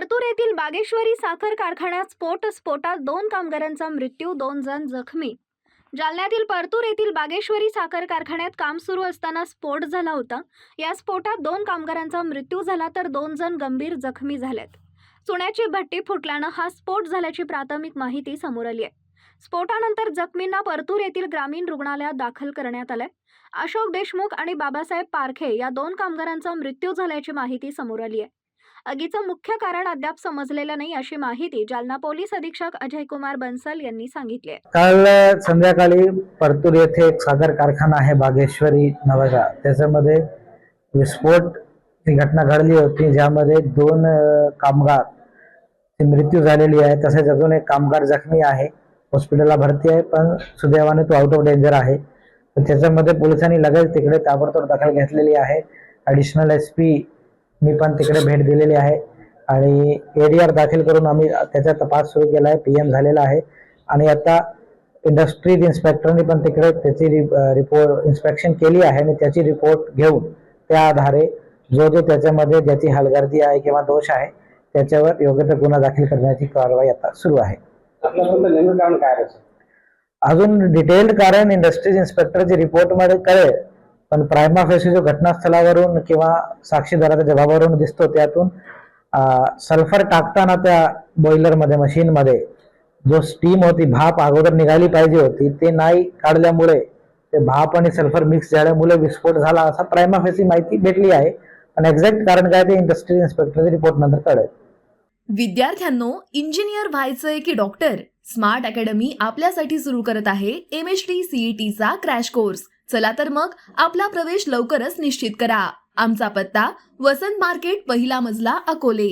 परतूर येथील बागेश्वरी साखर कारखान्यात स्फोट स्फोटात दोन कामगारांचा मृत्यू दोन जण जखमी. जालन्यातील परतूर येथील बागेश्वरी साखर कारखान्यात काम सुरू असताना स्फोट झाला होता. या स्फोटात दोन कामगारांचा मृत्यू झाला तर दोन जण गंभीर जखमी झालेत. चुन्याची भट्टी फुटल्यानं हा स्फोट झाल्याची प्राथमिक माहिती समोर आली आहे. स्फोटानंतर जखमींना परतूर येथील ग्रामीण रुग्णालयात दाखल करण्यात आलंय. अशोक देशमुख आणि बाबासाहेब पारखे या दोन कामगारांचा मृत्यू झाल्याची माहिती समोर आली आहे. आगीचं मुख्य कारण अद्याप समजलेलं नाही अशी माहिती जालना पोलीस अधीक्षक अजय कुमार बन्सल यांनी सांगितले काल संध्याकाळी परतूर येथे एक साखर कारखाना आहे बागेश्वरी नावाचा त्याच्यामध्ये विस्फोट ही घटना घडली होती ज्यामध्ये दोन कामगार मृत्यू झालेली आहे. तसेच अजून एक कामगार जखमी आहे. हॉस्पिटलला भरती आहे पण सुदैवाने तो आउट ऑफ डेंजर आहे. त्याच्यामध्ये पोलिसांनी लगेच तिकडे ताबडतोब दखल घेतलेली आहे. ॲडिशनल एस पी मी पण तिकडे भेट दिलेली आहे. आणि एडीआर दाखल करून आम्ही त्याचा तपास सुरू केला आहे पी एम झालेला आहे. आणि आता इंडस्ट्रीज इन्स्पेक्टरनी पण तिकडे त्याची रिपोर्ट इन्स्पेक्शन केली आहे. आणि त्याची रिपोर्ट घेऊन त्या आधारे जो जो त्याच्यामध्ये ज्याची हलगर्जी आहे किंवा दोष आहे त्याच्यावर योग्य तो गुन्हा दाखल करण्याची कारवाई आता सुरू आहे? अजून डिटेल्ड कारण इंडस्ट्रीज इन्स्पेक्टरच्या रिपोर्टमध्ये कळेल. पण प्रायमा फेसी जो घटनास्थळावरून किंवा साक्षीदाराच्या जबाबावरून दिसतो त्यातून सल्फर टाकताना त्या बॉयलरमध्ये मशीनमध्ये जो स्टीम होती भाप अगोदर निघाली पाहिजे होती ते नाही काढल्यामुळे ते भाप आणि सल्फर मिक्स झाल्यामुळे विस्फोट झाला असा प्रायमा फेसी माहिती भेटली आहे. पण एक्झॅक्ट कारण काय ते इंडस्ट्री इन्स्पेक्टरच्या रिपोर्ट नंतर कळेल. विद्यार्थ्यांनो इंजिनियर व्हायचंय की डॉक्टर स्मार्ट अकॅडमी आपल्यासाठी सुरू करत आहे एम एच डी सीईटीचा क्रॅश कोर्स चला तर मग आपला प्रवेश लवकरच निश्चित करा. आमचा पत्ता वसंत मार्केट पहिला मजला अकोले.